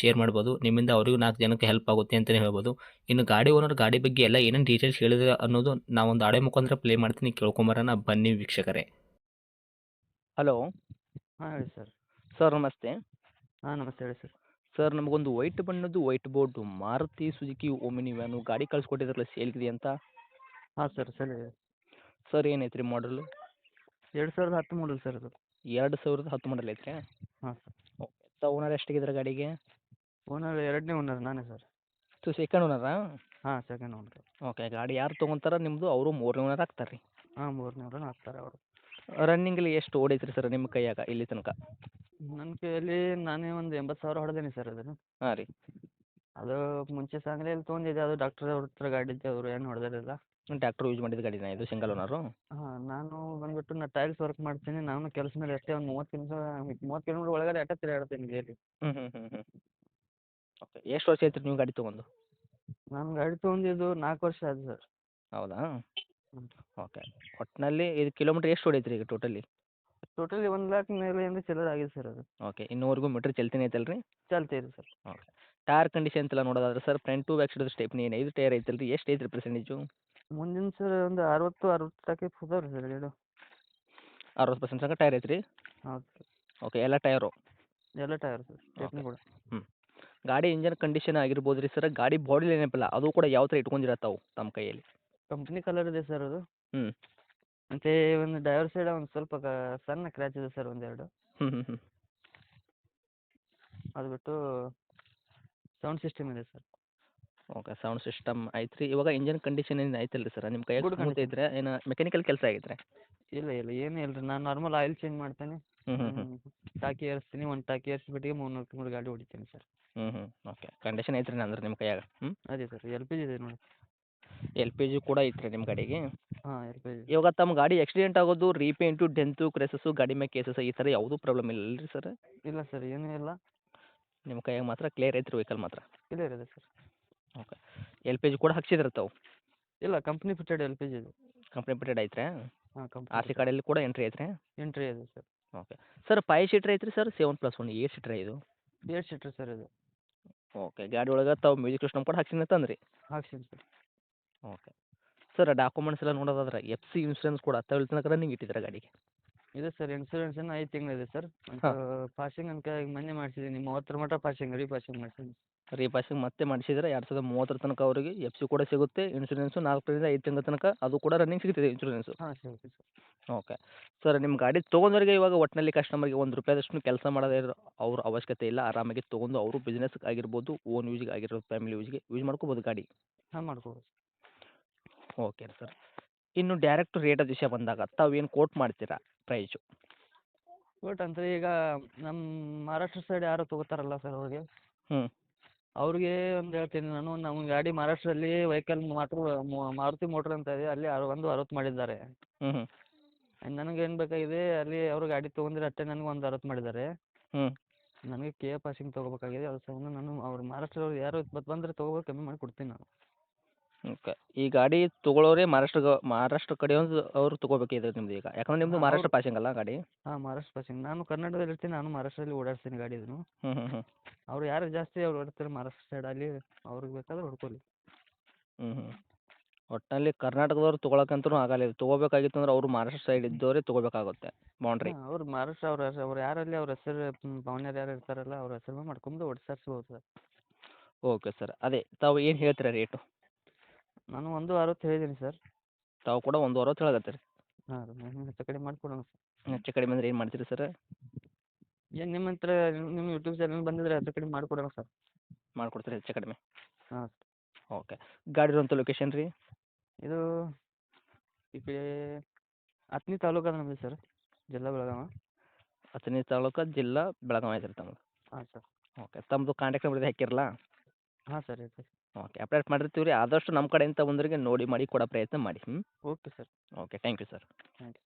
Share ಮಾಡ್ಬೋದು. ನಿಮ್ಮಿಂದ ಅವರಿಗೂ ನಾಲ್ಕು ಜನಕ್ಕೆ ಹೆಲ್ಪ್ ಆಗುತ್ತೆ ಅಂತಲೇ ಹೇಳ್ಬೋದು. ಇನ್ನು ಗಾಡಿ ಓನರ್ ಗಾಡಿ ಬಗ್ಗೆ ಎಲ್ಲ ಏನೇನು ಡೀಟೇಲ್ಸ್ ಹೇಳಿದ್ರೆ ಅನ್ನೋದು ನಾವೊಂದು ಆಡೆ ಮುಖಾಂತರ ಪ್ಲೇ ಮಾಡ್ತೀನಿ. ಕೇಳ್ಕೊಂಬರೋಣ. ಬನ್ನಿ ವೀಕ್ಷಕರೇ. ಹಲೋ ಹಾಂ ಹೇಳಿ ಸರ್ ಸರ್ ನಮಸ್ತೆ. ಹಾಂ ನಮಸ್ತೆ ಹೇಳಿ ಸರ್ ಸರ್ ನಮಗೊಂದು ವೈಟ್ ಬಣ್ಣದ್ದು white board Maruti Suzuki Omni van ಗಾಡಿ ಕಳ್ಸಿಕೊಟ್ಟಿದ್ರಲ್ಲ ಸೇಲ್ಗಿದೆ ಅಂತ? ಹಾಂ ಸರ್ ಸರಿ ಸರ್ ಏನೈತೆ ರೀ ಮಾಡಲು ಎರಡು ಸಾವಿರದ ಹತ್ತು ಮಾಡಲ್ ಸರ್ ಅದು. ಎರಡು ಸಾವಿರದ ಹತ್ತು ಮಾಡಲ್ ಐತ್ರಿ? ಹಾಂ ಸರ್ ಓಕೆ ತ ಓನರ್ ಎಷ್ಟಾಗಿದ್ರೆ ಗಾಡಿಗೆ? ಓನರ್ ಎರಡನೇ ಓನರ್ ನಾನೇ ಸರ್ ಸೊ ಸೆಕೆಂಡ್ ಓನರಾ ಹಾಂ ಸೆಕೆಂಡ್ ಓನರ್ ಓಕೆ ಗಾಡಿ ಯಾರು ತೊಗೊಂತಾರ ನಿಮ್ಮದು ಅವರು ಮೂರನೇ ಓನರ್ ಆಗ್ತಾರೆ. ರೀ ಹಾಂ ಮೂರನೇ ಓನರ್ ಆಗ್ತಾರೆ ಅವರು. ರನ್ನಿಂಗಲ್ಲಿ ಎಷ್ಟು ಓಡೈತ್ರಿ ಸರ್ ನಿಮ್ಮ ಕೈಯಾಗ ಇಲ್ಲಿ ತನಕ? ನನ್ನ ಕೈಯಲ್ಲಿ ನಾನೇ ಒಂದು ಎಂಬತ್ತು ಸಾವಿರ ಹೊಡೆದೇನೆ ಸರ್ ಅದನ್ನು. ಹಾಂ ರೀ. ಅದು ಮುಂಚೆ ಸಾಂಗ್ಲಿಯಲ್ಲಿ ತೊಗೊಂಡಿದ್ದೆ ಅದು ಡಾಕ್ಟರ್ ಅವ್ರ ಹತ್ರ ಗಾಡಿ ಇದ್ದೆ ಅವರು ಏನು ಹೊಡೆದಿರಲಿಲ್ಲ. ಡಾಕ್ಟರ್ ಯೂಸ್ ಮಾಡಿದ ಗಾಡಿನ ಇದು ಸಿಂಗಲ್ ಓನರು ಹಾಂ ನಾನು ಬಂದ್ಬಿಟ್ಟು ನಾನು ಟೈಲ್ಸ್ ವರ್ಕ್ ಮಾಡ್ತೀನಿ ನಾನು ಕೆಲಸ ಮೇಲೆ ಅಷ್ಟೇ ಒಂದು ಮೂವತ್ತು ಕಿಲೋಮೀಟರ್ ಮೂವತ್ತು ಕಿಲೋಮೀಟರ್ ಒಳಗಡೆ ಅಟ್ಟ ತಿರುಗಾಡ್ತೀನಿ ಗೇಲಿ ಹ್ಞೂ ಹ್ಞೂ ಹ್ಞೂ ಹ್ಞೂ ಓಕೆ ಎಷ್ಟು ವರ್ಷ ಆಯ್ತು ನೀವು ಗಾಡಿ ತೊಗೊಂಡು? ನಾನು ಗಾಡಿ ತೊಗೊಂಡಿದ್ದು ನಾಲ್ಕು ವರ್ಷ ಆಯ್ತು ಸರ್. ಹೌದಾ? ಹ್ಮ್. ಓಕೆ ಒಟ್ಟಿನಲ್ಲಿ ಇದು ಕಿಲೋಮೀಟ್ರ್ ಎಷ್ಟು ಹೊಡೈತ್ರಿ ಈಗ ಟೋಟಲಿ ಟೋಟಲಿ ಒಂದು ಲ್ಯಾಕ್ ಮೇಲೆ ಏನು ಚಿಲ್ಲರ್ ಆಗಿದೆ ಸರ್ ಅದು. ಓಕೆ ಇನ್ನೂವರೆಗೂ ಮೀಟ್ರ್ ಚಲ್ತಿನೇ ಐತಲ್ಲ ರೀ ಚಲ್ತೀರಿ ಸರ್. ಟೈರ್ ಕಂಡೀಷನ್ ಎಲ್ಲ ನೋಡೋದಾದ್ರೆ sir front to back side stepney ಏನು ಐದು ಟೈರ್ ಐತಲ್ಲ ರೀ ಎಷ್ಟು ಐತ್ರಿ ಪರ್ಸೆಂಟೇಜು ಮುಂದಿನ ಸರ್ ಒಂದು ಅರವತ್ತು ಅರವತ್ತು ತನಕ ಇದಾವೆ ರೀ ಸರ್ ಎರಡು ಅರವತ್ತು ಪರ್ಸೆಂಟ್ ತನಕ ಟೈರ್ ಐತ್ರಿ? ಹೌದು ಸರ್. ಓಕೆ ಎಲ್ಲ ಟೈರು ಎಲ್ಲ ಟೈರ್ ಸರ್ ಸ್ಟೆಪ್ನಿ ಕೂಡ. ಗಾಡಿ ಇಂಜನ್ ಕಂಡೀಷನ್ ಆಗಿರ್ಬೋದು ರೀ ಸರ್ ಗಾಡಿ ಬಾಡಿ ಏನಿಲ್ಲ ಅದು ಕೂಡ ಯಾವ ಥರ ಇಟ್ಕೊಂಡಿರ ತಾವು ತಮ್ಮ ಕೈಯಲ್ಲಿ? ಕಂಪ್ನಿ ಕಲರ್ ಇದೆ ಸರ್ ಅದು. ಹ್ಞೂ ಮತ್ತೆ ಒಂದು ಡ್ರೈವರ್ ಸೈಡ್ ಒಂದು ಸ್ವಲ್ಪ ಕ ಸಣ್ಣ ಕ್ರ್ಯಾಚ್ ಇದೆ ಸರ್ ಒಂದೆರಡು ಹ್ಞೂ ಹ್ಞೂ ಹ್ಞೂ ಅದು ಬಿಟ್ಟು ಸೌಂಡ್ ಸಿಸ್ಟಮ್ ಇದೆ ಸರ್. ಓಕೆ ಸೌಂಡ್ ಸಿಸ್ಟಮ್ ಐತ್ರಿ. ಇವಾಗ ಇಂಜನ್ ಕಂಡೀಷನ್ ಏನು ಐತಲ್ಲ ರೀ ಸರ್? ನಿಮ್ಮ ಕೈಯಾಗ Good ಸ್ಮೂತ್ condition. ಐತ್ರಿ ಏನು ಮೆಕ್ಯಾನಿಕಲ್ ಕೆಲಸ ಆಗೈತ್ರಿ ಇಲ್ಲ ಇಲ್ಲ ಏನು ಇಲ್ಲ ರೀ ನಾನು ನಾರ್ಮಲ್ ಆಯಿಲ್ ಚೇಂಜ್ ಮಾಡ್ತೇನೆ. ಹ್ಞೂ ಹ್ಞೂ. ಟಾಕಿ ಏರಿಸ್ತೀನಿ. ಒಂದು ಟಾಕಿ ಏರಿಸ್ಬಿಟ್ಟಿಗೆ ಮೂರ್ನಾಲ್ಕು ಮೂರು ಗಾಡಿ ಹೊಡಿತೀನಿ ಸರ್. ಹ್ಞೂ ಹ್ಞೂ ಓಕೆ ಕಂಡೀಷನ್ ಐತ್ರಿ ಅಂದ್ರೆ ನಿಮ್ಮ ಕೈಯಾಗ. ಹ್ಞೂ ಅದೇ ಸರ್. ಎಲ್ ಪಿ ಜಿ ಇದೆ ನೋಡಿ. ಎಲ್ ಪಿ ಜಿ ಕೂಡ ಐತ್ರಿ ನಿಮ್ಮ ಗಾಡಿಗೆ? ಹಾಂ ಎಲ್ ಪಿ ಜಿ ಇವಾಗ ತಮ್ಮ ಗಾಡಿ ಆಕ್ಸಿಡೆಂಟ್ ಆಗೋದು ರೀಪೇಂಟು ಡೆಂತು ಕ್ರೆಸಸ್ಸು ಗಾಡಿ ಮೇಲೆ ಕೇಸಸ್ ಈ ಥರ ಯಾವುದೂ ಪ್ರಾಬ್ಲಮ್ ಇಲ್ಲ ರೀ ಸರ್? ಇಲ್ಲ ಸರ್ ಏನೂ ಇಲ್ಲ. ನಿಮ್ಮ ಕೈಯಾಗ ಮಾತ್ರ ಕ್ಲಿಯರ್ ಐತ್ರಿ ವೆಹಿಕಲ್ ಮಾತ್ರ? ಕ್ಲಿಯರ್ ಇದೆ sir. Okay L P G ಕೂಡ ಹಾಕ್ಸಿದ್ರೆ ತಾವು? ಇಲ್ಲ company fitted L P G ಇದೆ. ಕಂಪ್ನಿ ಬಿಟ್ಟೆಡ್ ಐತ್ರಿ? ಹಾಂ ಆರ್ ಸಿ ಕಂಪ್ನಿ ಕಾರ್ಡಲ್ಲಿ ಕೂಡ ಎಂಟ್ರಿ ಐತ್ರಿ? ಎಂಟ್ರಿ ಇದೆ sir. Okay. Sir five seater ಐತ್ರಿ sir seven plus one eight seater ಇದು? ಏಟ್ ಸೀಟ್ರ್ ಸರ್ ಇದು. ಓಕೆ ಗಾಡಿ ಒಳಗೆ ತಾವು ಮ್ಯೂಸಿಕ್ ಸಿಸ್ಟಮ್ ಕೂಡ ಹಾಕ್ಸಿನ ತಂದ್ರಿ? ಹಾಕ್ಸಿನ ಸರ್. ಓಕೆ. ಸರ್ ಡಾಕ್ಯುಮೆಂಟ್ಸ್ ಎಲ್ಲ ನೋಡೋದಾದ್ರೆ ಎಫ್ ಸಿ ಇನ್ಸೂರೆನ್ಸ್ ಕೂಡ ಹತ್ತೇಳು ನಿಂಗೆ ರನ್ನಿಂಗ್ ಗಾಡಿಗೆ? ಇದೆ ಸರ್ ಇನ್ಸೂರೆನ್ಸ್ ಏನು ಐದು ತಿಂಗಳಿದೆ ಸರ್. ಪಾಸಿಂಗ್ ಅನ್ಕ ಈಗ ಮೊನ್ನೆ ಮಾಡಿಸಿದ್ದೀನಿ ಮೂವತ್ತರ ಮಟ್ಟ ಪಾಸಿಂಗ್ ರೀಪಾಸಿಂಗ್ ಮಾಡಿಸಿದ್ದೀನಿ. ರೀಪಾಸಿಂಗ್ ಮತ್ತೆ ಮಾಡಿಸಿದ್ರೆ ಎರಡು ಸಾವಿರದ ಮೂವತ್ತರ ತನಕ ಅವರಿಗೆ ಎಫ್ ಸಿ ಕೂಡ ಸಿಗುತ್ತೆ ಇನ್ಸೂರೆನ್ಸು ನಾಲ್ಕರಿಂದ ಐದು ತಿಂಗಳ ತನಕ ಅದು ಕೂಡ ರನ್ನಿಂಗ್ ಸಿಗ್ತದೆ ಇನ್ಸೂರೆನ್ಸು ಹಾಂ ಸರಿ ಸರ್. ಓಕೆ ಸರ್ ನಿಮ್ಮ ಗಾಡಿ ತೊಗೊಂಡವರಿಗೆ ಇವಾಗ ಒಟ್ಟಿನಲ್ಲಿ ಕಸ್ಟಮರ್ಗೆ ಒಂದು ರೂಪಾಯಿದಷ್ಟು ಕೆಲಸ ಮಾಡೋದೇ ಇರೋ ಅವ್ರ ಅವಶ್ಯಕತೆ ಇಲ್ಲ ಆರಾಮಾಗಿ ತೊಗೊಂಡು ಅವರು ಬಿಸ್ನೆಸ್ ಆಗಿರ್ಬೋದು ಓನ್ ಯೂಸ್ಗೆ ಆಗಿರ್ಬೋದು ಫ್ಯಾಮಿಲಿ ಯೂಸ್ಗೆ ಯೂಸ್ ಮಾಡ್ಕೋಬೋದು ಗಾಡಿ. ಹಾಂ ಮಾಡ್ಕೋಬೋದು ಓಕೆ ಸರ್ ಇನ್ನು ಡೈರೆಕ್ಟ್ ರೇಟ್ ವಿಷಯ ಬಂದಾಗ ತಾವು ಏನು ಕೋಟ್ ಮಾಡ್ತೀರಾ? ಪ್ರೈಸು ಬಟ್ ಅಂದರೆ ಈಗ ನಮ್ಮ ಮಹಾರಾಷ್ಟ್ರ ಸೈಡ್ ಯಾರು ತಗೋತಾರಲ್ಲ ಸರ್ ಅವ್ರಿಗೆ? ಹ್ಞೂ ಅವ್ರಿಗೆ ಒಂದು ಹೇಳ್ತೀನಿ ನಾನು ನಮ್ಮ ಗಾಡಿ ಮಹಾರಾಷ್ಟ್ರದಲ್ಲಿ ವೆಹಿಕಲ್ ಮಾತ್ರ ಮಾರುತಿ ಮೋಟ್ರ್ ಅಂತ ಇದೆ ಅಲ್ಲಿ ಅರ್ ಒಂದು ಅರವತ್ತು ಮಾಡಿದ್ದಾರೆ. ಹ್ಞೂ ಹ್ಞೂ ನನಗೆ ಏನು ಬೇಕಾಗಿದೆ ಅಲ್ಲಿ ಅವರು ಗಾಡಿ ತೊಗೊಂಡ್ರೆ ಅಷ್ಟೇ ನನಗೆ ಒಂದು ಅರವತ್ತು ಮಾಡಿದ್ದಾರೆ. ಹ್ಞೂ ನನಗೆ ಕೆ ಎ ಪಾಸಿಂಗ್ ತೊಗೋಬೇಕಾಗಿದೆ ಅದ್ರ ಸಂಬಂಧ ನಾನು ಅವ್ರು ಮಹಾರಾಷ್ಟ್ರದವ್ರು ಯಾರು ಬಂದ್ರೆ ಬಂದರೆ ತೊಗೋಬೋದು ಕಮ್ಮಿ ಮಾಡಿ ಕೊಡ್ತೀನಿ ನಾನು. ಓಕೆ. ಈ ಗಾಡಿ ತೊಗೊಳೋರೇ ಮಹಾರಾಷ್ಟ್ರ ಕಡೆ ಮಹಾರಾಷ್ಟ್ರ ಒಂದು ಅವರು ತೊಗೋಬೇಕಿದೆ ನಿಮ್ದು ಈಗ. ಯಾಕಂದ್ರೆ ನಿಮ್ದು ಮಹಾರಾಷ್ಟ್ರ. ಪಾಸಿಂಗ್ ಅಲ್ಲ ಗಾಡಿ? ಹಾಂ ಮಹಾರಾಷ್ಟ್ರ ಪಾಸಿಂಗ್ ನಾನು ಕರ್ನಾಟಕದಲ್ಲಿ ಇರ್ತೀನಿ ನಾನು ಮಹಾರಾಷ್ಟ್ರದಲ್ಲಿ ಓಡಾಡ್ತೀನಿ ಗಾಡಿ ಇದನ್ನು. ಹ್ಞೂ ಹ್ಞೂ ಹ್ಞೂ ಅವ್ರು ಯಾರು ಜಾಸ್ತಿ ಅವ್ರು ಓಡಾಡ್ತಾರೆ ಮಹಾರಾಷ್ಟ್ರ ಸೈಡ್ ಅಲ್ಲಿ ಅವ್ರಿಗೆ ಬೇಕಾದ್ರೆ ಹೊಡ್ಕೊಳ್ಳಿ. ಹ್ಞೂ ಹ್ಞೂ ಒಟ್ಟಿನಲ್ಲಿ ಕರ್ನಾಟಕದವ್ರು ತೊಗೊಳಕ್ಕಂತೂ ಆಗಲ್ಲ. ಇದು ತೊಗೋಬೇಕಾಗಿತ್ತು ಅಂದ್ರೆ ಅವರು ಮಹಾರಾಷ್ಟ್ರ ಸೈಡ್ ಇದ್ದವರೇ ತಗೋಬೇಕಾಗುತ್ತೆ ಬೌಂಡ್ರಿ ಹಾಂ ಅವ್ರು ಮಹಾರಾಷ್ಟ್ರ ಅವ್ರ ಹೆಸರು ಅವ್ರು ಯಾರಲ್ಲಿ ಅವ್ರ ಹೆಸರು ಪವನ್ಯರು ಯಾರು ಇರ್ತಾರಲ್ಲ ಅವ್ರ ಹೆಸರು ಮಾಡ್ಕೊಂಡು ಓಡಿಸಾಡ್ಸ್ಬೋದು ಸರ್. Okay sir. ಅದೇ ತಾವು ಏನು ಹೇಳ್ತೀರಾ ರೇಟು ನಾನು ಒಂದು ಅರವತ್ತು ಹೇಳಿದ್ದೀನಿ ಸರ್. ತಾವು ಕೂಡ ಒಂದು ಅರವತ್ತು ಹೇಳಕತ್ತೀರಿ. ಹಾಂ ರೀ ಹೆಚ್ಚು ಕಡಿಮೆ ಮಾಡಿಕೊಡೋಣ ಸರ್. ಹೆಚ್ಚು ಕಡಿಮೆ ಅಂದ್ರೆ ಏನು ಮಾಡ್ತೀರಿ ಸರ್? ಏನು ನಿಮ್ಮ ಹತ್ರ ನಿಮ್ಮ ಯೂಟ್ಯೂಬ್ ಚಾನಲ್ ಬಂದಿದ್ರೆ ಹೆಚ್ಚು ಕಡಿಮೆ ಮಾಡಿಕೊಡೋಣ ಸರ್. ಮಾಡ್ಕೊಡ್ತೀರಿ ಹೆಚ್ಚು ಕಡಿಮೆ? ಹಾಂ ಓಕೆ. ಗಾಡಿ ಇರುವಂಥ ಲೊಕೇಶನ್ ರೀ? ಇದು ಈ ಕಡೆ ಹತ್ತನೇ ತಾಲೂಕು ಅದ ನಮ್ಮದು ಸರ್ ಜಿಲ್ಲಾ ಬೆಳಗಾವಿ. ಹತ್ತನೇ ತಾಲೂಕು ಜಿಲ್ಲಾ ಬೆಳಗಾವಿ ಐತ್ರಿ ತಮ್ಮದು ಹಾಂ ಸರ್. ಓಕೆ. ತಮ್ಮದು ಕಾಂಟ್ಯಾಕ್ಟ್ ನಂಬರ್ ಹಾಕಿರಲ್ಲ? ಹಾಂ ಸರ್ ಇದೆ ಓಕೆ ಅಪ್ಡೇಟ್ ಮಾಡಿರ್ತೀವಿ ರೀ ಆದಷ್ಟು ನಮ್ಮ ಕಡೆಯಿಂದ ಒಂದರಿಗೆ ನೋಡಿ ಮಾಡಿ ಕೊಡೋ ಪ್ರಯತ್ನ ಮಾಡಿ. ಹ್ಞೂ okay sir. Okay thank you sir. Thank you.